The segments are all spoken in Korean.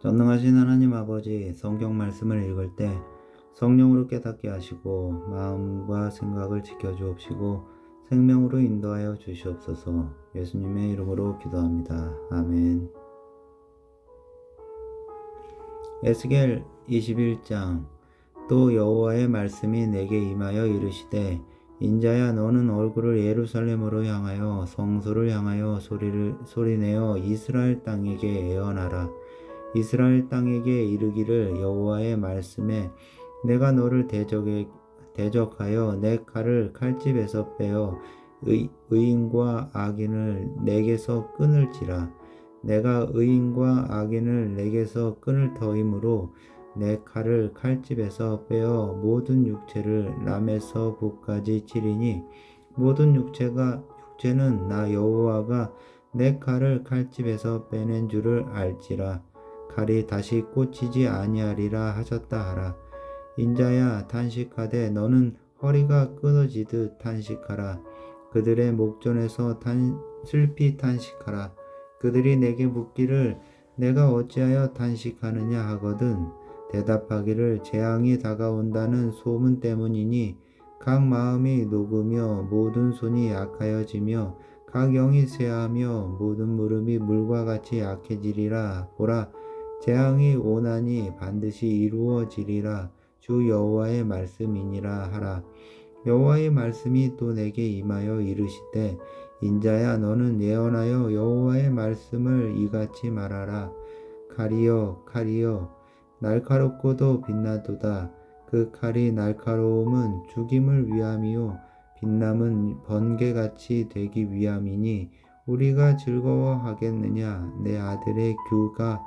전능하신 하나님 아버지 성경 말씀을 읽을 때 성령으로 깨닫게 하시고 마음과 생각을 지켜주옵시고 생명으로 인도하여 주시옵소서 예수님의 이름으로 기도합니다. 아멘. 에스겔 21장 또 여호와의 말씀이 내게 임하여 이르시되 인자야 너는 얼굴을 예루살렘으로 향하여 성소를 향하여 소리를 소리내어 이스라엘 땅에게 예언하라 이스라엘 땅에게 이르기를 여호와의 말씀에 내가 너를 대적에 대적하여 내 칼을 칼집에서 빼어 의, 의인과 악인을 내게서 끊을지라. 내가 의인과 악인을 내게서 끊을 터이므로 내 칼을 칼집에서 빼어 모든 육체를 남에서 북까지 치리니 모든 육체가 육체는 나 여호와가 내 칼을 칼집에서 빼낸 줄을 알지라 칼이 다시 꽂히지 아니하리라 하셨다 하라. 인자야 탄식하되 너는 허리가 끊어지듯 탄식하라. 그들의 목전에서 탄, 슬피 탄식하라. 그들이 내게 묻기를 내가 어찌하여 탄식하느냐 하거든 대답하기를 재앙이 다가온다는 소문 때문이니 각 마음이 녹으며 모든 손이 약하여지며 각 영이 쇠하며 모든 무릎이 물과 같이 약해지리라 보라 재앙이 오나니 반드시 이루어지리라. 주 여호와의 말씀이니라 하라. 여호와의 말씀이 또 내게 임하여 이르시되 인자야 너는 예언하여 여호와의 말씀을 이같이 말하라. 칼이여 칼이여 날카롭고도 빛나도다. 그 칼이 날카로움은 죽임을 위함이요 빛남은 번개같이 되기 위함이니 우리가 즐거워하겠느냐? 내 아들의 규가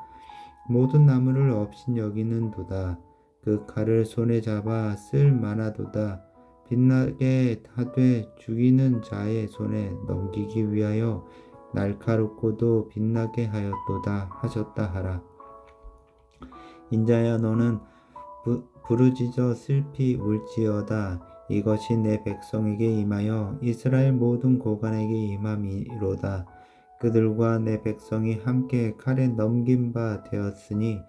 모든 나무를 없인 여기는 도다 그 칼을 손에 잡아 쓸 만하도다 빛나게 하되 죽이는 자의 손에 넘기기 위하여 날카롭고도 빛나게 하였도다 하셨다 하라. 인자야 너는 부, 부르짖어 슬피 울지어다. 이것이 내 백성에게 임하여 이스라엘 모든 고관에게 임함이로다. 그들과 내 백성이 함께 칼에 넘긴 바 되었으니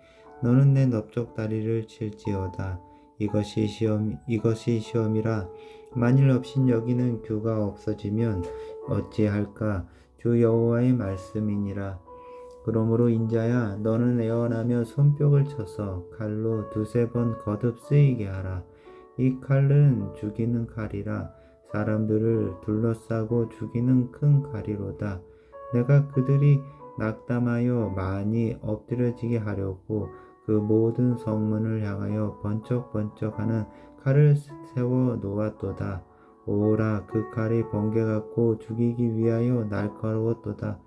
너는 내 넓적 다리를 칠지어다. 이것이 시험 이것이 시험이라. 만일 없인 여기는 규가 없어지면 어찌할까? 주 여호와의 말씀이니라. 그러므로 인자야 너는 애원하며 손뼉을 쳐서 칼로 두세 번 거듭 쓰이게 하라. 이 칼은 죽이는 칼이라. 사람들을 둘러싸고 죽이는 큰 칼이로다 내가 그들이 낙담하여 많이 엎드려지게 하려고 그 모든 성문을 향하여 번쩍번쩍하는 칼을 세워 놓았도다. 오라 그 칼이 번개 같고 죽이기 위하여 날카로웠도다.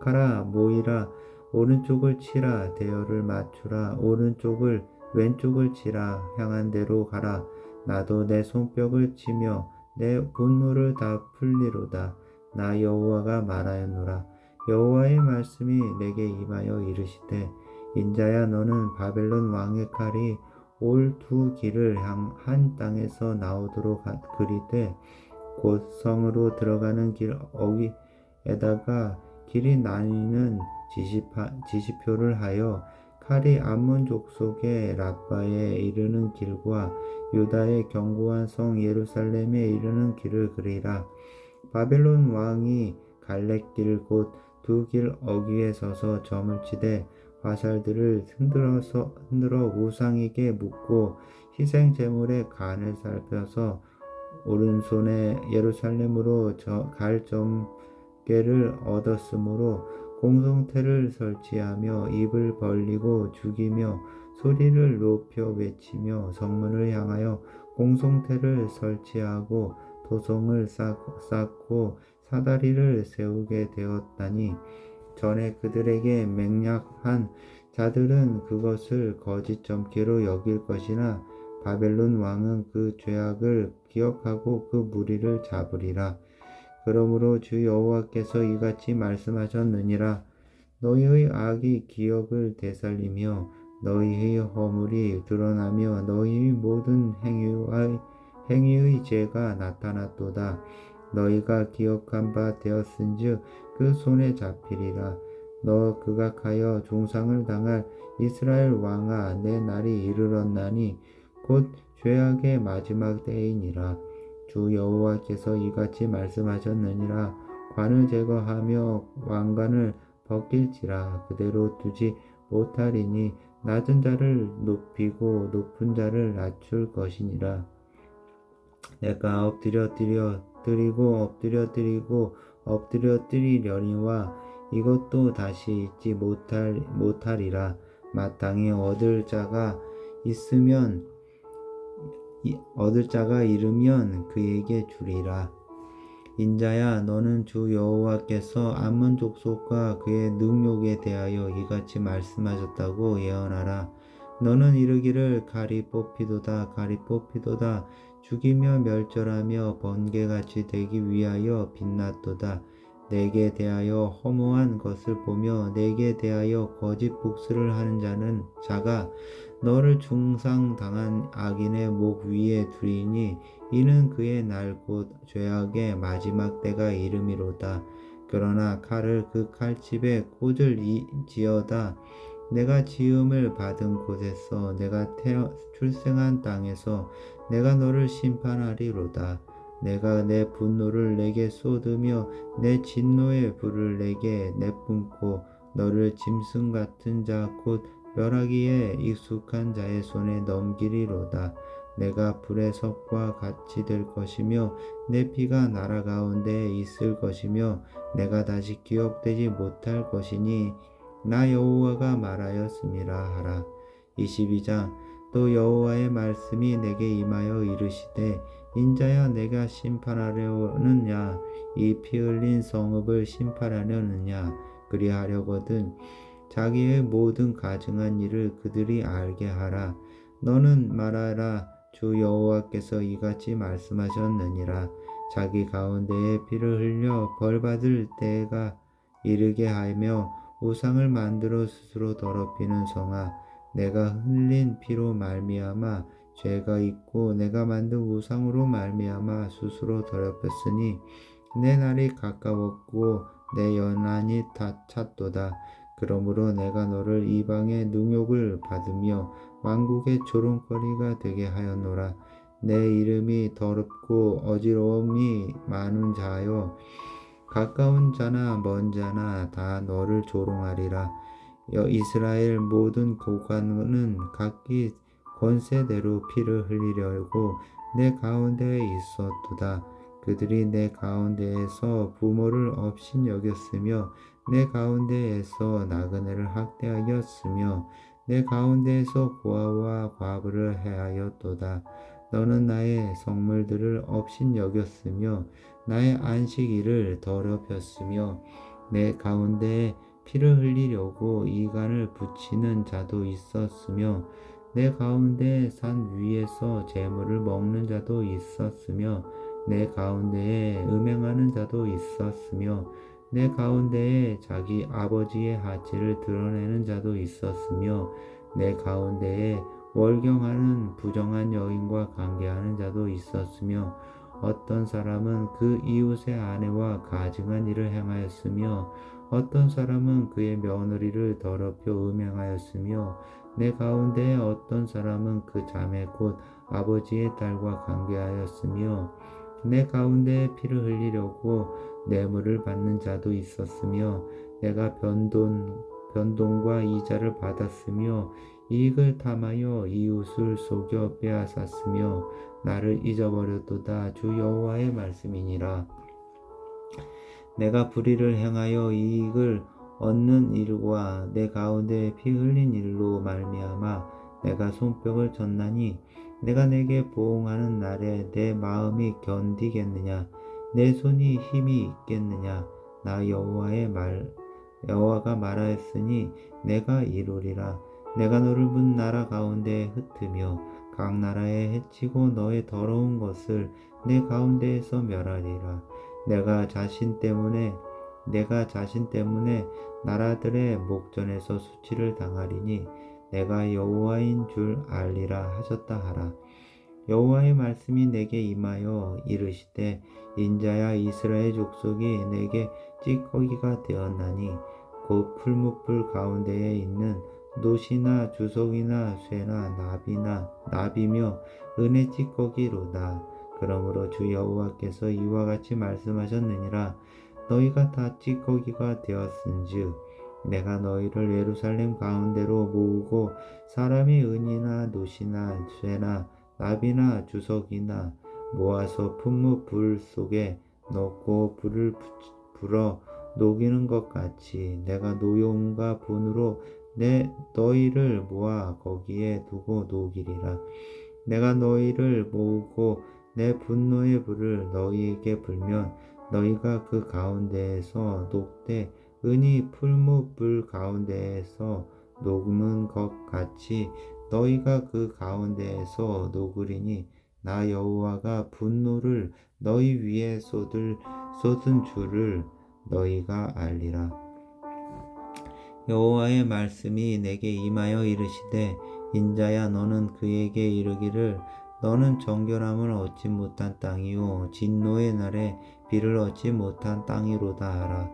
가라 모이라 오른쪽을 치라 대열을 맞추라 오른쪽을 왼쪽을 치라 향한 대로 가라 나도 내 손뼉을 치며 내 분노를 다 풀리로다. 나 여호와가 말하였노라. 여호와의 말씀이 내게 임하여 이르시되 인자야 너는 바벨론 왕의 칼이 올 두 길을 향 한 땅에서 나오도록 그리되 곧 성으로 들어가는 길 어귀에다가 길이 나뉘는 지시파, 지시표를 하여 칼이 암몬 족속의 라바에 이르는 길과 유다의 견고한 성 예루살렘에 이르는 길을 그리라. 바벨론 왕이 갈래길 곧 두 길 어귀에 서서 점을 치되 화살들을 흔들어서 흔들어 우상에게 묻고 희생 제물의 간을 살펴서 오른손에 예루살렘으로 갈 점괘를 얻었으므로 공성태를 설치하며 입을 벌리고 죽이며 소리를 높여 외치며 성문을 향하여 공성태를 설치하고 도성을 쌓고 사다리를 세우게 되었다니 전에 그들에게 맹약한 자들은 그것을 거짓 점괘로 여길 것이나 바벨론 왕은 그 죄악을 기억하고 그 무리를 잡으리라. 그러므로 주 여호와께서 이같이 말씀하셨느니라. 너희의 악이 기억을 되살리며 너희의 허물이 드러나며 너희의 모든 행위의, 행위의 죄가 나타났도다. 너희가 기억한 바 되었은즉 그 손에 잡히리라. 너 극악하여 중상을 당할 이스라엘 왕아 내 날이 이르렀나니 곧 죄악의 마지막 때이니라 주 여호와께서 이같이 말씀하셨느니라 관을 제거하며 왕관을 벗길지라 그대로 두지 못하리니 낮은 자를 높이고 높은 자를 낮출 것이니라 내가 엎드려 드려 드리고 엎드려 드리고 엎드려 드리려니와 이것도 다시 잊지 못할 못하리라. 마땅히 얻을 자가 있으면 이- 얻을 자가 이르면 그에게 주리라. 인자야 너는 주 여호와께서 암몬 족속과 그의 능욕에 대하여 이같이 말씀하셨다고 예언하라. 너는 이르기를 가리 뽑히도다 가리 뽑히도다 죽이며 멸절하며 번개같이 되기 위하여 빛났도다 내게 대하여 허무한 것을 보며 내게 대하여 거짓 복수를 하는 자는 자가 너를 중상당한 악인의 목 위에 두리니 이는 그의 날 곧 죄악의 마지막 때가 이름이로다. 그러나 칼을 그 칼집에 꽂을 이- 지어다. 내가 지음을 받은 곳에서 내가 태어 출생한 땅에서 내가 너를 심판하리로다. 내가 내 분노를 내게 쏟으며 내 진노의 불을 내게 내뿜고 너를 짐승 같은 자곧 멸하기에 익숙한 자의 손에 넘기리로다. 내가 불의 섭과 같이 될 것이며 내 피가 나라 가운데 있을 것이며 내가 다시 기억되지 못할 것이니 나 여호와가 말하였음이라 하라. 22장 또 여호와의 말씀이 내게 임하여 이르시되 인자야 내가 심판하려느냐? 이 피 흘린 성읍을 심판하려느냐? 그리하려거든 자기의 모든 가증한 일을 그들이 알게 하라. 너는 말하라 주 여호와께서 이같이 말씀하셨느니라. 자기 가운데에 피를 흘려 벌 받을 때가 이르게 하며 우상을 만들어 스스로 더럽히는 성아 내가 흘린 피로 말미암아 죄가 있고 내가 만든 우상으로 말미암아 스스로 더럽혔으니 내 날이 가까웠고 내 연한이 다 찼도다. 그러므로 내가 너를 이방의 능욕을 받으며 왕국의 조롱거리가 되게 하였노라. 내 이름이 더럽고 어지러움이 많은 자여 가까운 자나 먼 자나 다 너를 조롱하리라. 여 이스라엘 모든 고관은 각기 권세대로 피를 흘리려고 내 가운데에 있었도다. 그들이 내 가운데에서 부모를 없인 여겼으며 내 가운데에서 나그네를 학대하였으며 내 가운데에서 고아와 과부를 해하였도다. 너는 나의 성물들을 없인 여겼으며 나의 안식일을 더럽혔으며 내 가운데에 피를 흘리려고 이간을 붙이는 자도 있었으며 내 가운데 산 위에서 재물을 먹는 자도 있었으며 내 가운데에 음행하는 자도 있었으며 내 가운데에 자기 아버지의 하체를 드러내는 자도 있었으며 내 가운데에 월경하는 부정한 여인과 관계하는 자도 있었으며 어떤 사람은 그 이웃의 아내와 가증한 일을 행하였으며 어떤 사람은 그의 며느리를 더럽혀 음행하였으며 내 가운데 어떤 사람은 그 자매 곧 아버지의 딸과 관계하였으며 내 가운데 피를 흘리려고 뇌물을 받는 자도 있었으며 내가 변돈 변동과 이자를 받았으며 이익을 탐하여 이웃을 속여 빼앗았으며 나를 잊어버렸도다. 주 여호와의 말씀이니라 내가 불의를 행하여 이익을 얻는 일과 내 가운데 피 흘린 일로 말미암아 내가 손뼉을 쳤나니 내가 내게 보응하는 날에 내 마음이 견디겠느냐? 내 손이 힘이 있겠느냐? 나 여호와의 말 여호와가 말하였으니 내가 이루리라. 내가 너를 문 나라 가운데 흩으며 각 나라에 해치고 너의 더러운 것을 내 가운데에서 멸하리라 내가 자신 때문에 내가 자신 때문에 나라들의 목전에서 수치를 당하리니 내가 여호와인 줄 알리라 하셨다 하라. 여호와의 말씀이 내게 임하여 이르시되 인자야 이스라엘 족속이 내게 찌꺼기가 되었나니 곧 풀무불 가운데에 있는 노시나 주석이나 쇠나 나비나 나비며 은혜 찌꺼기로다. 그러므로 주 여호와께서 이와 같이 말씀하셨느니라. 너희가 다 찌꺼기가 되었은즉 내가 너희를 예루살렘 가운데로 모으고 사람의 은이나 노시나 쇠나 나비나 주석이나 모아서 품무 불 속에 넣고 불을 불어 녹이는 것 같이 내가 노여움과 분으로 내 너희를 모아 거기에 두고 녹이리라. 내가 너희를 모으고 내 분노의 불을 너희에게 불면 너희가 그 가운데에서 녹되 은이 풀무 불 가운데에서 녹는 것 같이 너희가 그 가운데에서 녹으리니 나 여호와가 분노를 너희 위에 쏟을 쏟은 줄을 너희가 알리라. 여호와의 말씀이 내게 임하여 이르시되 인자야 너는 그에게 이르기를 너는 정결함을 얻지 못한 땅이요 진노의 날에 비를 얻지 못한 땅이로다 하라.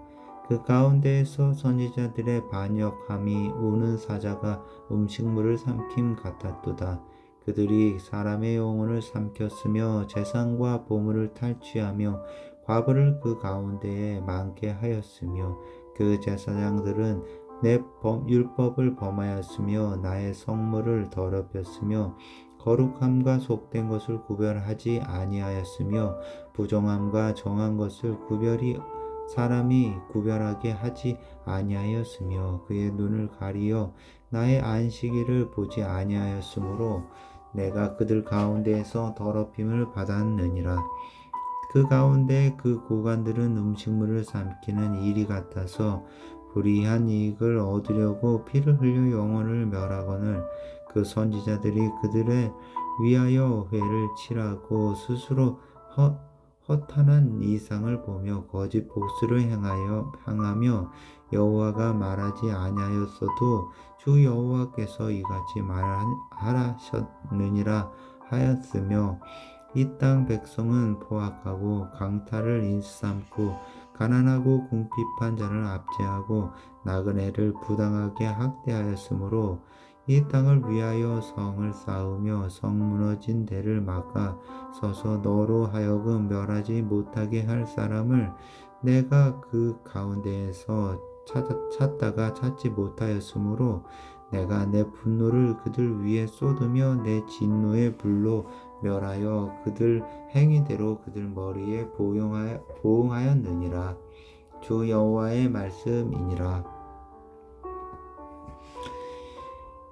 그 가운데에서 선지자들의 반역함이 우는 사자가 음식물을 삼킴 같았도다. 그들이 사람의 영혼을 삼켰으며 재산과 보물을 탈취하며 과부를 그 가운데에 많게 하였으며 그 제사장들은 내 범, 율법을 범하였으며 나의 성물을 더럽혔으며 거룩함과 속된 것을 구별하지 아니하였으며 부정함과 정한 것을 구별이 사람이 구별하게 하지 아니하였으며 그의 눈을 가리어 나의 안식일을 보지 아니하였으므로 내가 그들 가운데에서 더럽힘을 받았느니라. 그 가운데 그 고관들은 음식물을 삼키는 일이 같아서 불의한 이익을 얻으려고 피를 흘려 영혼을 멸하거늘 그 선지자들이 그들의 위하여 회를 치라고 스스로 허, 허탄한 이상을 보며 거짓 복수를 행하여 향하며 여호와가 말하지 아니하였어도 주 여호와께서 이같이 말하셨느니라 하였으며 이 땅 백성은 포악하고 강탈을 일삼고 가난하고 궁핍한 자를 압제하고 나그네를 부당하게 학대하였으므로 이 땅을 위하여 성을 쌓으며 성 무너진 데를 막아 서서 너로 하여금 멸하지 못하게 할 사람을 내가 그 가운데에서 찾, 찾다가 찾지 못하였으므로 내가 내 분노를 그들 위에 쏟으며 내 진노의 불로 멸하여 그들 행위대로 그들 머리에 보응하였느니라. 주 여호와의 말씀이니라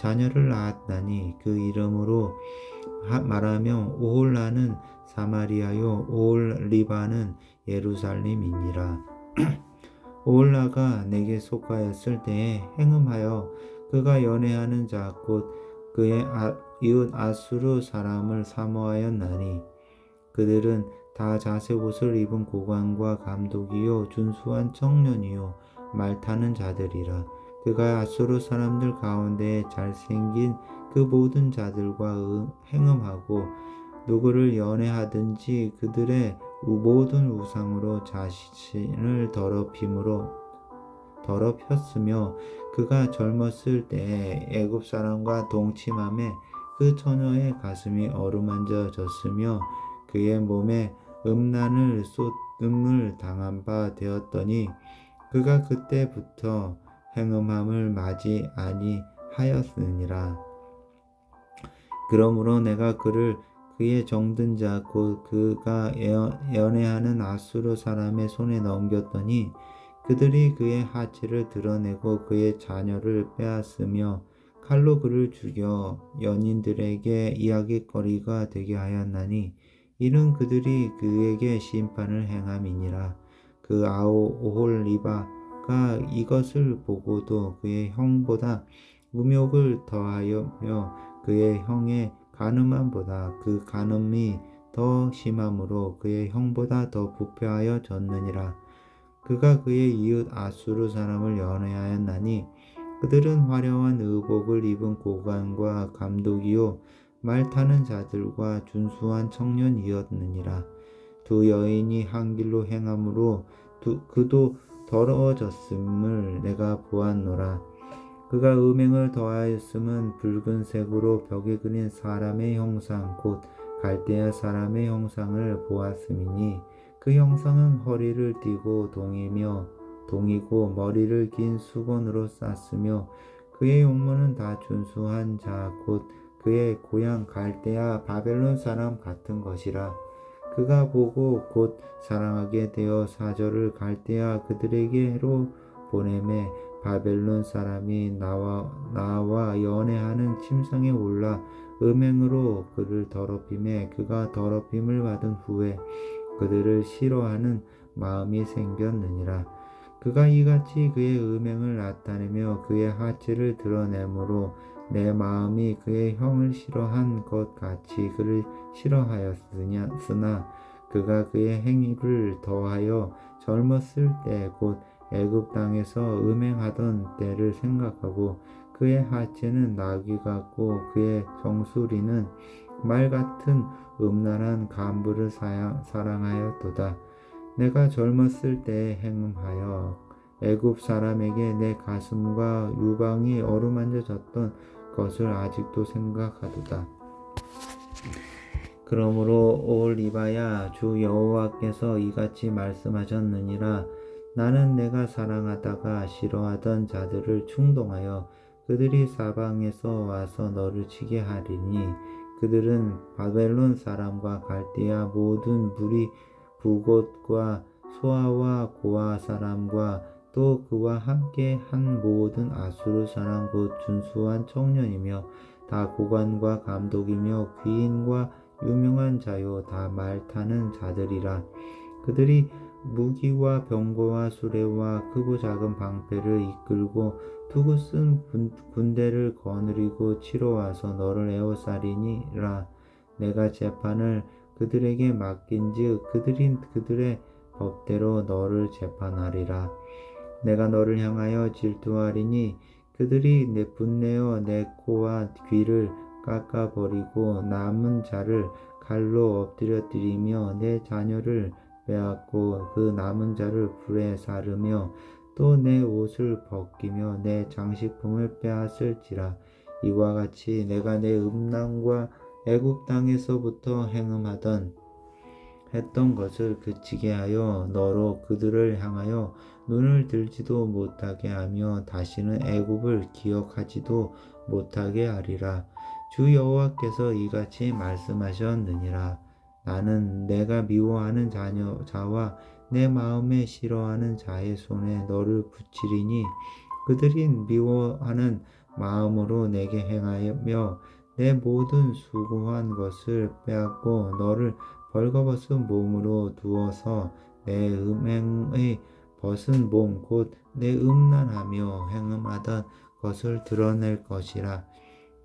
자녀를 낳았나니 그 이름으로 말하며 오홀라는 사마리아요 오홀리바는 예루살렘이니라. 오홀라가 내게 속하였을 때에 행음하여 그가 연애하는 자 곧 그의 아, 이웃 아수르 사람을 사모하였나니 그들은 다 자색 옷을 입은 고관과 감독이요 준수한 청년이요 말타는 자들이라 그가 아수르 사람들 가운데 잘생긴 그 모든 자들과 행음하고 누구를 연애하든지 그들의 모든 우상으로 자신을 더럽힘으로 더럽혔으며 그가 젊었을 때 애굽 사람과 동침함에 그 처녀의 가슴이 어루만져졌으며 그의 몸에 음란을 쏟음을 당한 바 되었더니 그가 그때부터 행음함을 맞이 아니하였느니라. 그러므로 내가 그를 그의 정든 자 곧 그가 연애하는 아수르 사람의 손에 넘겼더니 그들이 그의 하체를 드러내고 그의 자녀를 빼앗으며 칼로 그를 죽여 연인들에게 이야기거리가 되게 하였나니 이는 그들이 그에게 심판을 행함이니라 그 아오 오홀리바 그 가 이것을 보고도 그의 형보다 무욕을 더하여며 그의 형의 간음함보다 그 간음이 더 심함으로 그의 형보다 더 부패하여 졌느니라. 그가 그의 이웃 아수르 사람을 연애하였나니 그들은 화려한 의복을 입은 고관과 감독이요 말 타는 자들과 준수한 청년이었느니라. 두 여인이 한 길로 행함으로 두, 그도 더러워졌음을 내가 보았노라. 그가 음행을 더하였음은 붉은색으로 벽에 그린 사람의 형상 곧 갈대아 사람의 형상을 보았음이니 그 형상은 허리를 띠고 동이며 동이고 머리를 긴 수건으로 쌌으며 그의 용모는 다 준수한 자 곧 그의 고향 갈대아 바벨론 사람 같은 것이라 그가 보고 곧 사랑하게 되어 사절을 갈대아 그들에게로 보내매 바벨론 사람이 나와 나와 연애하는 침상에 올라 음행으로 그를 더럽힘에 그가 더럽힘을 받은 후에 그들을 싫어하는 마음이 생겼느니라. 그가 이같이 그의 음행을 나타내며 그의 하체를 드러내므로 내 마음이 그의 형을 싫어한 것 같이 그를 싫어하였으나 그가 그의 행위를 더하여 젊었을 때 곧 애굽 땅에서 음행하던 때를 생각하고 그의 하체는 나귀 같고 그의 정수리는 말 같은 음란한 간부를 사랑하였도다. 내가 젊었을 때 행음하여 애굽 사람에게 내 가슴과 유방이 어루만져졌던 것을 아직도 생각하도다. 그러므로 올 이바야 주 여호와께서 이같이 말씀하셨느니라 나는 내가 사랑하다가 싫어하던 자들을 충동하여 그들이 사방에서 와서 너를 치게 하리니 그들은 바벨론 사람과 갈대아 모든 무리 부곳과 소아와 고아 사람과 또 그와 함께 한 모든 아수르 사람 곧 준수한 청년이며 다 고관과 감독이며 귀인과 유명한 자요. 다 말 타는 자들이라. 그들이 무기와 병거와 수레와 크고 작은 방패를 이끌고 두고 쓴 군- 군대를 거느리고 치러 와서 너를 에워싸리니라. 내가 재판을 그들에게 맡긴즉 그들이 그들의 법대로 너를 재판하리라 내가 너를 향하여 질투하리니 그들이 내 분내어 내 코와 귀를 깎아버리고 남은 자를 칼로 엎드려뜨리며 내 자녀를 빼앗고 그 남은 자를 불에 사르며 또 내 옷을 벗기며 내 장식품을 빼앗을지라. 이와 같이 내가 내 음란과 애굽 땅에서부터 행음하던 했던 것을 그치게 하여 너로 그들을 향하여 눈을 들지도 못하게 하며 다시는 애굽을 기억하지도 못하게 하리라. 주 여호와께서 이같이 말씀하셨느니라. 나는 내가 미워하는 자녀 자와 내 마음에 싫어하는 자의 손에 너를 붙이리니 그들이 미워하는 마음으로 내게 행하며 내 모든 수고한 것을 빼앗고 너를 벌거벗은 몸으로 두어서 내 음행의 벗은 몸 곧 내 음란하며 행음하던 것을 드러낼 것이라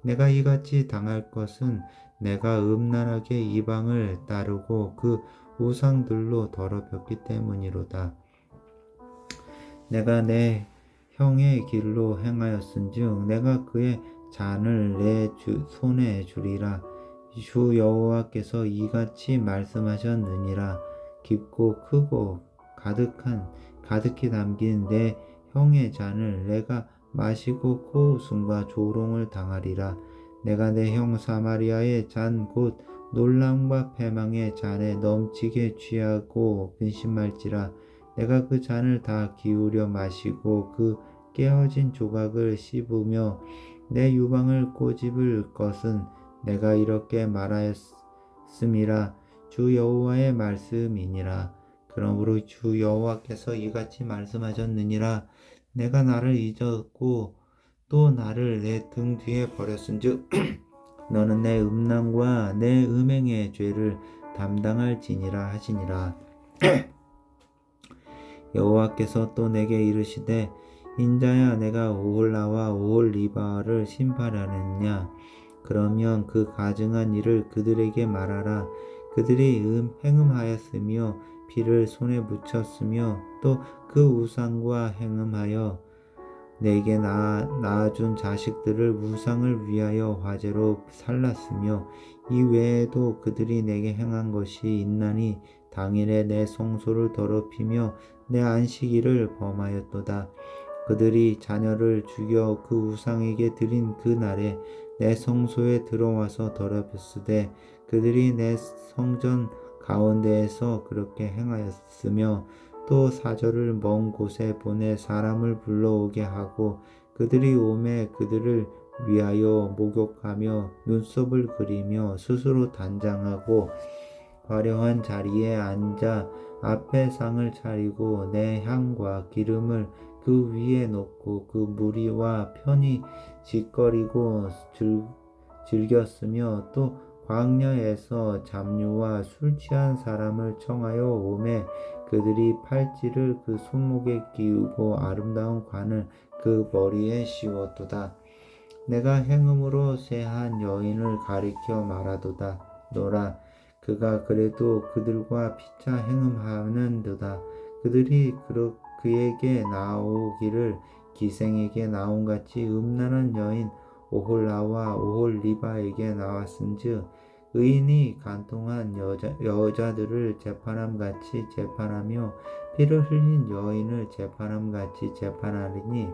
내가 이같이 당할 것은 내가 음란하게 이방을 따르고 그 우상들로 더럽혔기 때문이로다. 내가 내 형의 길로 행하였은즉 내가 그의 잔을 내 주, 손에 주리라. 주 여호와께서 이같이 말씀하셨느니라. 깊고 크고 가득한 가득히 담긴 내 형의 잔을 내가 마시고 코웃음과 조롱을 당하리라. 내가 내 형 사마리아의 잔 곧 놀람과 패망의 잔에 넘치게 취하고 근심할지라. 내가 그 잔을 다 기울여 마시고 그 깨어진 조각을 씹으며 내 유방을 꼬집을 것은 내가 이렇게 말하였음이라 주 여호와의 말씀이니라. 그러므로 주 여호와께서 이같이 말씀하셨느니라. 내가 나를 잊었고 또 나를 내 등 뒤에 버렸은즉 너는 내 음란과 내 음행의 죄를 담당할지니라 하시니라. 여호와께서 또 내게 이르시되 인자야 내가 오홀라와 오홀리바를 심판하느냐 그러면 그 가증한 일을 그들에게 말하라 그들이 음, 행음하였으며 피를 손에 묻혔으며 또 그 우상과 행음하여 내게 낳아, 낳아준 자식들을 우상을 위하여 화제로 살랐으며 이 외에도 그들이 내게 행한 것이 있나니 당일에 내 성소를 더럽히며 내 안식일을 범하였도다. 그들이 자녀를 죽여 그 우상에게 드린 그 날에 내 성소에 들어와서 더럽혔으되 그들이 내 성전 가운데에서 그렇게 행하였으며 또 사절을 먼 곳에 보내 사람을 불러오게 하고 그들이 오매 그들을 위하여 목욕하며 눈썹을 그리며 스스로 단장하고 화려한 자리에 앉아 앞에 상을 차리고 내 향과 기름을 그 위에 놓고 그 무리와 편히 짓거리고 즐, 즐겼으며 또 광야에서 잡류와 술 취한 사람을 청하여 오매 그들이 팔찌를 그 손목에 끼우고 아름다운 관을 그 머리에 씌웠도다. 내가 행음으로 세한 여인을 가리켜 말하도다. 너라 그가 그래도 그들과 피차 행음하는도다. 그들이 그에게 나오기를 기생에게 나온 같이 음란한 여인 오홀라와 오홀리바에게 나왔은즉 의인이 간통한 여자, 여자들을 재판함 같이 재판하며 피를 흘린 여인을 재판함 같이 재판하리니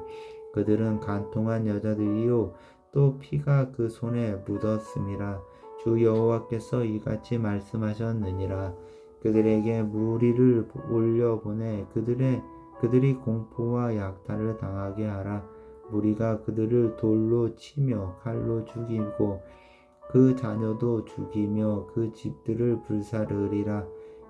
그들은 간통한 여자들이요 또 피가 그 손에 묻었음이라 주 여호와께서 이같이 말씀하셨느니라. 그들에게 무리를 올려 보내 그들의 그들이 공포와 약탈을 당하게 하라 무리가 그들을 돌로 치며 칼로 죽이고 그 자녀도 죽이며 그 집들을 불사르리라.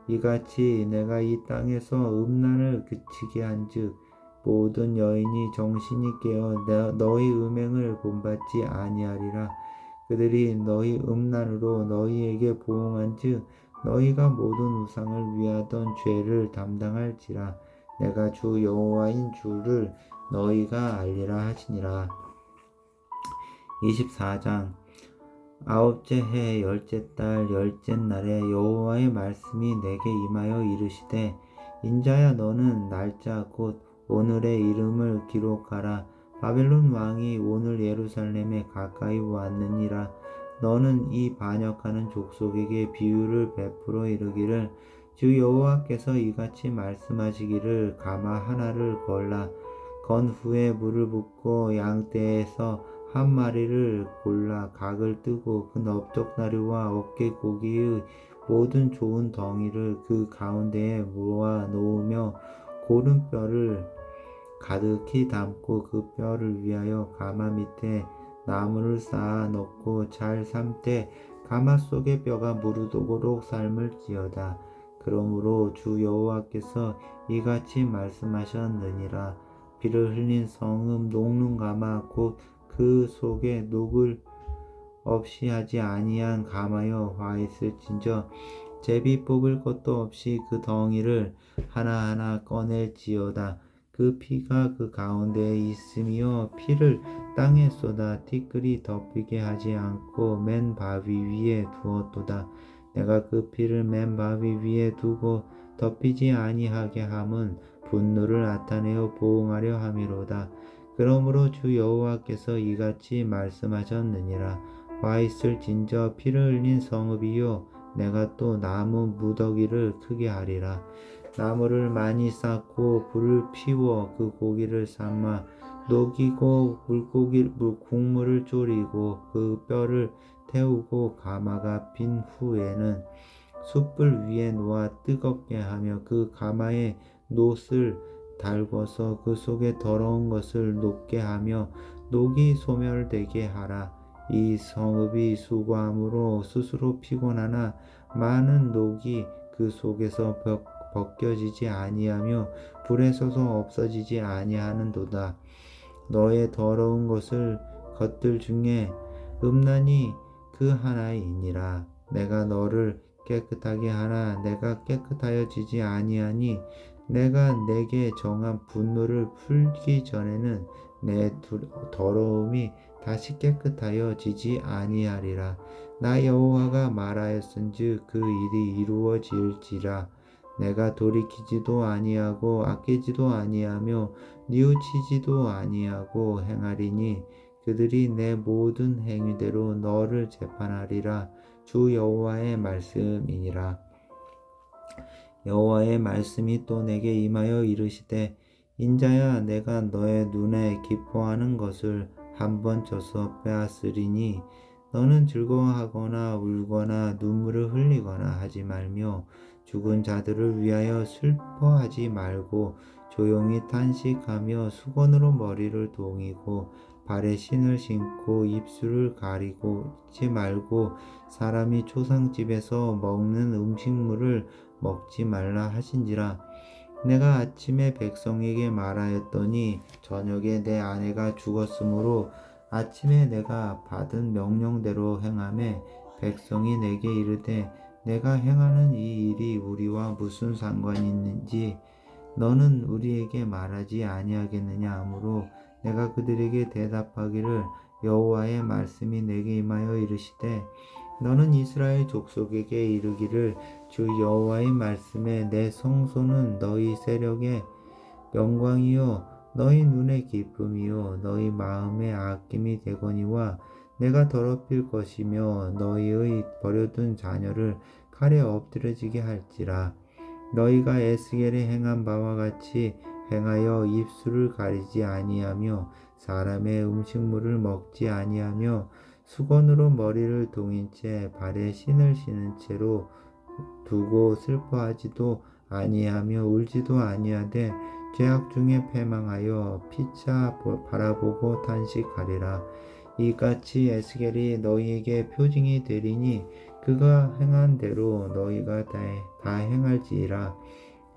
이같이 내가 이 땅에서 음란을 그치게 한즉 모든 여인이 정신이 깨어 너희 음행을 본받지 아니하리라. 그들이 너희 음란으로 너희에게 보응한즉 너희가 모든 우상을 위하던 죄를 담당할지라. 내가 주 여호와인 주를 너희가 알리라 하시니라. 24장 아홉째 해 열째 달 열째 날에 여호와의 말씀이 내게 임하여 이르시되 인자야 너는 날짜 곧 오늘의 이름을 기록하라. 바벨론 왕이 오늘 예루살렘에 가까이 왔느니라. 너는 이 반역하는 족속에게 비유를 베풀어 이르기를 주 여호와께서 이같이 말씀하시기를 가마 하나를 걸라 건 후에 물을 붓고 양떼에서 한 마리를 골라 각을 뜨고 그 넓적다리와 어깨 고기의 모든 좋은 덩이를 그 가운데에 모아 놓으며 고른 뼈를 가득히 담고 그 뼈를 위하여 가마 밑에 나무를 쌓아 넣고 잘 삶되 가마 속의 뼈가 무르도록 삶을지어다. 그러므로 주 여호와께서 이같이 말씀하셨느니라 피를 흘린 성읍 녹는 가마 곧 그 속에 녹을 없이 하지 아니한 가마여 화 있을진저 제비 뽑을 것도 없이 그 덩이를 하나하나 꺼낼지어다. 그 피가 그 가운데에 있으며 피를 땅에 쏟아 티끌이 덮이게 하지 않고 맨 바위 위에 두었도다. 내가 그 피를 맨 바위 위에 두고 덮이지 아니하게 함은 분노를 나타내어 보응하려 함이로다. 그러므로 주 여호와께서 이같이 말씀하셨느니라. 와 있을 진저 피를 흘린 성읍이요 내가 또 나무 무더기를 크게 하리라. 나무를 많이 쌓고 불을 피워 그 고기를 삶아 녹이고 물고기 물 국물을 졸이고 그 뼈를 태우고 가마가 빈 후에는 숯불 위에 놓아 뜨겁게 하며 그 가마에 놋을 달궈서 그 속에 더러운 것을 녹게 하며 녹이 소멸되게 하라. 이 성읍이 수고함으로 스스로 피곤하나 많은 녹이 그 속에서 벗겨지지 아니하며 불에 서서 없어지지 아니하는도다. 너의 더러운 것을 것들 중에 음란이 그 하나이니라. 내가 너를 깨끗하게 하나 내가 깨끗하여지지 아니하니 내가 내게 정한 분노를 풀기 전에는 내 두- 더러움이 다시 깨끗하여 지지 아니하리라. 나 여호와가 말하였은즉 그 일이 이루어질지라. 내가 돌이키지도 아니하고 아끼지도 아니하며 뉘우치지도 아니하고 행하리니 그들이 내 모든 행위대로 너를 재판하리라. 주 여호와의 말씀이니라. 여호와의 말씀이 또 내게 임하여 이르시되 인자야 내가 너의 눈에 기뻐하는 것을 한번 줘서 빼앗으리니 너는 즐거워하거나 울거나 눈물을 흘리거나 하지 말며 죽은 자들을 위하여 슬퍼하지 말고 조용히 탄식하며 수건으로 머리를 동이고 발에 신을 신고 입술을 가리고지 말고 사람이 초상집에서 먹는 음식물을 먹지 말라 하신지라. 내가 아침에 백성에게 말하였더니 저녁에 내 아내가 죽었으므로 아침에 내가 받은 명령대로 행함에 백성이 내게 이르되 내가 행하는 이 일이 우리와 무슨 상관이 있는지 너는 우리에게 말하지 아니하겠느냐 하므로 내가 그들에게 대답하기를 여호와의 말씀이 내게 임하여 이르시되 너는 이스라엘 족속에게 이르기를 주 여호와의 말씀에 내 성소는 너희 세력의 영광이요 너희 눈의 기쁨이요 너희 마음의 아낌이 되거니와 내가 더럽힐 것이며 너희의 버려둔 자녀를 칼에 엎드려지게 할지라. 너희가 에스겔에 행한 바와 같이 행하여 입술을 가리지 아니하며 사람의 음식물을 먹지 아니하며 수건으로 머리를 동인 채 발에 신을 신은 채로 두고 슬퍼하지도 아니하며 울지도 아니하되 죄악 중에 패망하여 피차 보- 바라보고 탄식하리라. 이같이 에스겔이 너희에게 표징이 되리니 그가 행한 대로 너희가 다, 다 행할지라.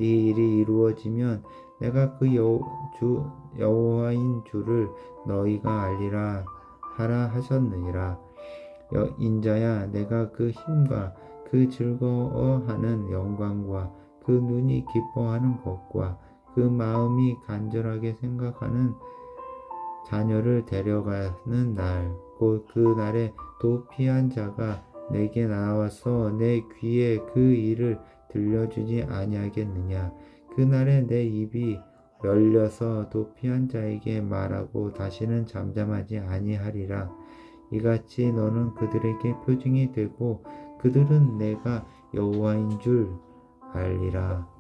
이 일이 이루어지면 내가 그 여, 주, 여호와인 주를 너희가 알리라 하라 하셨느니라. 여, 인자야 내가 그 힘과 그 즐거워하는 영광과 그 눈이 기뻐하는 것과 그 마음이 간절하게 생각하는 자녀를 데려가는 날, 곧 그 날에 도피한 자가 내게 나와서 내 귀에 그 일을 들려주지 아니하겠느냐. 그 날에 내 입이 열려서 도피한 자에게 말하고 다시는 잠잠하지 아니하리라. 이같이 너는 그들에게 표징이 되고 그들은 내가 여호와인 줄 알리라.